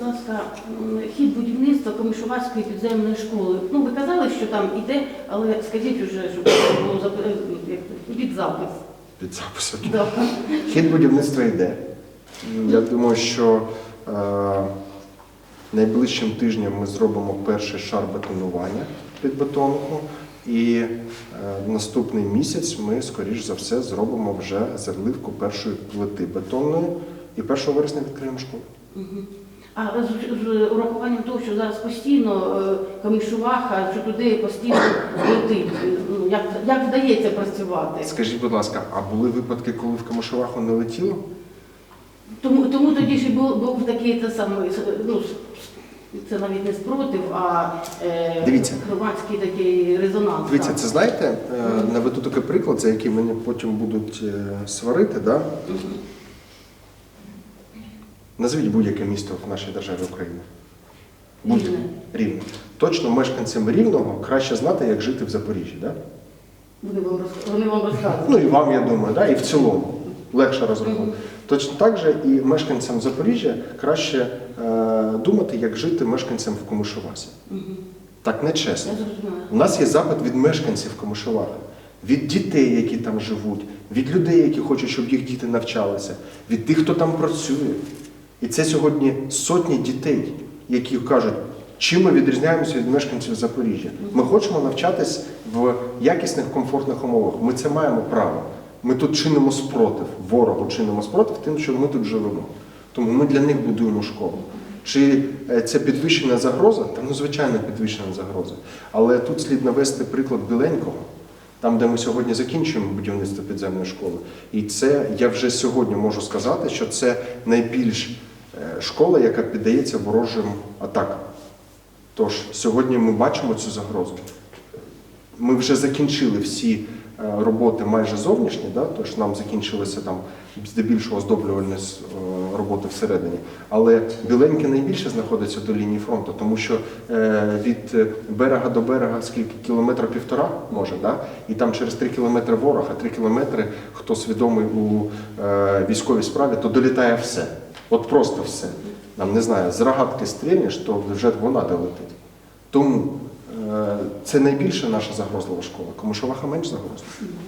будь ласка, хід будівництва Комишувацької підземної школи. Ну, ви казали, що там іде, але скажіть уже, щоб це було зап- е, як це, під запис. Під записом. Да. Хід будівництва йде. Я думаю, що е, найближчим тижнем ми зробимо перший шар бетонування під бетонку. І е, наступний місяць ми, скоріш за все, зробимо вже заливку першої плити бетонної і 1 вересня відкриємо школу. А з, з урахуванням того, що зараз постійно е, комишуваха, що туди постійно летить, ну, як, як вдається працювати? Скажіть, будь ласка, а були випадки, коли в Камишоваху не летіло? Тому, тому тоді ж був, був такий те самий, ну, це навіть не спротив, а е, Дивіться. громадський такий резонанс. Дивіться, це знаєте, е, наведу такий приклад, за який мене потім будуть е, сварити. Да? Назвіть будь-яке місто в нашій державі України. Будь- Рівне. Точно мешканцям Рівного краще знати, як жити в Запоріжжі. Да? Вони вам, вони вам розказують. Ну і вам, я думаю, да? і в цілому легше розраховувати. Точно так же і мешканцям Запоріжжя краще е, думати, як жити мешканцям в Комишувасі. Так не чесно. У нас є запит від мешканців Комишувари, від дітей, які там живуть, від людей, які хочуть, щоб їх діти навчалися, від тих, хто там працює. І це сьогодні сотні дітей, які кажуть, чим ми відрізняємося від мешканців Запоріжжя. Ми хочемо навчатись в якісних, комфортних умовах. Ми це маємо право. Ми тут чинимо спротив, ворогу чинимо спротив тим, що ми тут живемо. Тому ми для них будуємо школу. Чи е, це підвищена загроза? Та ну звичайно підвищена загроза. Але тут слід навести приклад Біленького, там, де ми сьогодні закінчуємо будівництво підземної школи. І це я вже сьогодні можу сказати, що це найбільш школа, яка піддається ворожим атакам. Тож сьогодні ми бачимо цю загрозу. Ми вже закінчили всі е, роботи майже зовнішні, да? тож нам закінчилися там здебільшого оздоблювальні е, роботи всередині. Але біленьке найбільше знаходиться до лінії фронту, тому що е, від берега до берега скільки кілометра півтора може, да? і там через три кілометри ворог, а три кілометри, хто свідомий у військовій справі, то долітає все. От просто все. Нам не знаю, з рогатки стрільнеш, то вже вона долетить. Тому е, це найбільша наша загрозлива школа. Комишоваха менш загрозлива.